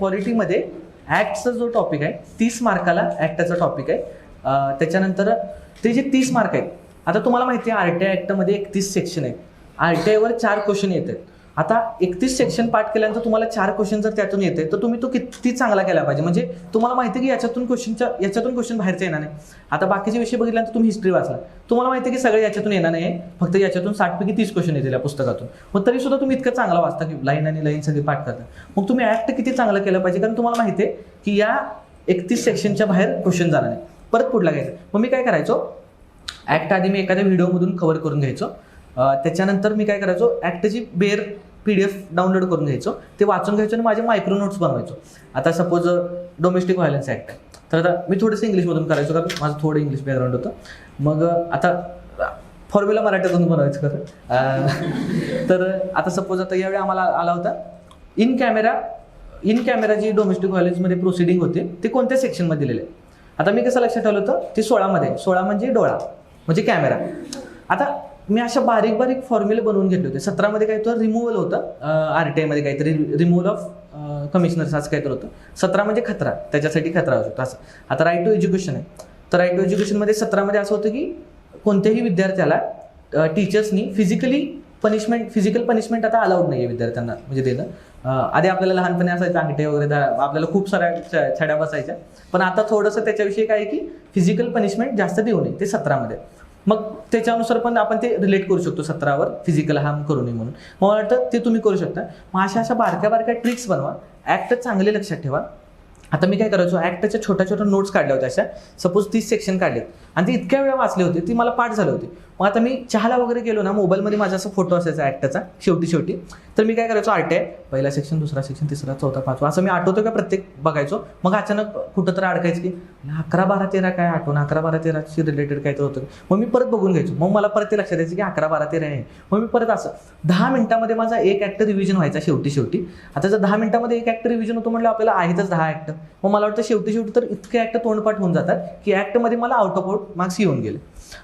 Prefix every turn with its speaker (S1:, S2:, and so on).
S1: पॉलिटीमध्ये ॲक्टचा जो टॉपिक आहे तीस मार्काला ॲक्टाचा टॉपिक आहे. त्याच्यानंतर ते जे तीस मार्क आहेत आता तुम्हाला माहिती आहे आर टी आय ॲक्टमध्ये एकतीस सेक्शन आहेत. आर टी आयवर चार क्वेश्चन येत आहेत आता एकतीस सेक्शन पाठ केल्यानंतर तुम्हाला चार क्वेश्चन जर त्यातून येते तर तुम्ही तो किती चांगला केला पाहिजे? म्हणजे तुम्हाला माहिती आहे की याच्यातून क्वेश्चनच्या याच्यातून क्वेश्चन बाहेरचं येणार नाही. आता बाकीचे विषय बघितल्यानंतर तुम्ही हिस्ट्री वाचला. तुम्हाला माहिती आहे की सगळे याच्यातून येणार नाही फक्त याच्यातून साठपैकी तीस क्वेश्चन येतील या पुस्तकातून. मग तरी सुद्धा तुम्ही इतकं चांगला वाचता की लाईन आणि लाईन सगळी पाठ करता. मग तुम्ही ऍक्ट किती चांगलं केलं पाहिजे? कारण तुम्हाला माहिती आहे की या एकतीस सेक्शनच्या बाहेर क्वेश्चन जाणार नाही. परत पुढला घ्यायचं. मग मी काय करायचो? ॲक्ट आधी मी एखाद्या व्हिडिओमधून कव्हर करून घ्यायचो. त्याच्यानंतर मी काय करायचो? ॲक्टची बेर पी डी एफ डाउनलोड करून घ्यायचो. ते वाचून घ्यायचो आणि माझे मायक्रो नोट्स बनवायचो. आता सपोज डोमेस्टिक व्हायलन्स ॲक्ट आहे तर आता मी थोडंसं इंग्लिशमधून करायचो कारण माझं थोडं इंग्लिश बॅकग्राऊंड होतं. मग आता फॉर्म्युला मराठीतून बनवायचं खरं. तर आता सपोज आता यावेळी आम्हाला आला होता. इन कॅमेरा इन कॅमेरा जी डोमेस्टिक व्हायलन्समध्ये प्रोसिडिंग होते ते कोणत्या सेक्शनमध्ये दिलेले? आहे आता मी कसं लक्षात ठेवलं होतं? ते सोळामध्ये. सोळा म्हणजे डोळा म्हणजे कॅमेरा आता मी अशा बारीक बारीक फॉर्म्युले बनवून घेतले होते. सतरामध्ये काय तर रिमूव्हल होतं. आर टी आयमध्ये काहीतरी रिमूव्हल ऑफ कमिशनर्स असं काहीतरी होतं. सतरा म्हणजे खतरा. त्याच्यासाठी खतरा असतो असं. आता राईट टू एज्युकेशन आहे. तर राईट टू एज्युकेशनमध्ये सतरामध्ये असं होतं की कोणत्याही विद्यार्थ्याला टीचर्सनी फिजिकली पनिशमेंट फिजिकल पनिशमेंट आता अलाउड नाही आहे विद्यार्थ्यांना म्हणजे देणं. आधी आपल्याला लहानपणी असायचं अंगठे वगैरे आपल्याला खूप साऱ्या छड्या बसायच्या. पण आता थोडंसं त्याच्याविषयी काय आहे की फिजिकल पनिशमेंट जास्त देऊ नये. ते सतरामध्ये. मग त्याच्यानुसार पण आपण ते रिलेट करू शकतो सतरावर फिजिकल हार्म करू नये म्हणून. मला वाटतं ते तुम्ही करू शकता. मग अशा अशा बारक्या बारक्या ट्रिक्स बनवा. ॲक्ट चांगले लक्षात ठेवा. आता मी काय करायचो? ॲक्टच्या छोट्या छोट्या नोट्स काढल्या होत्या अशा. सपोज तीस सेक्शन काढलेत. आणि ते इतक्या वेळा वाचले होते ती मला पाठ झाले होते. मग आता मी चहाला वगैरे गेलो ना मोबाईलमध्ये माझा असा फोटो असायचा ॲक्टचा शेवटी शेवटी. तर मी काय करायचो आर्ट टी आय पहिला सेक्शन दुसरा सेक्शन तिसरा चौथा पाचवा असं मी आठवतो का प्रत्येक बघायचो. मग अचानक कुठं तर अडकायचं की अकरा बारा तेरा काय आठवण अकरा बारा तेराशी रिलेटेड काय तर होतं. मग मी परत बघून घ्यायचो. मग मला परत ते लक्षात यायचं की अकरा बारा तेरा आहे. मग मी परत असं दहा मिनिटामध्ये माझा एक ॲक्टर रिव्हिजन व्हायचा शेवटी शेवटी. आता जर दहा मिनिटामध्ये एक ॲक्ट रिव्हिजन होतो म्हटलं आपल्याला आहेतच दहा ॲक्टर मग मला वाटतं शेवटी शेवटी तर इतके ॲक्टर तोंडपाठ होऊन जातात की ॲक्टमध्ये मला आउट ऑफ आउट मार्क्स येऊन गेले.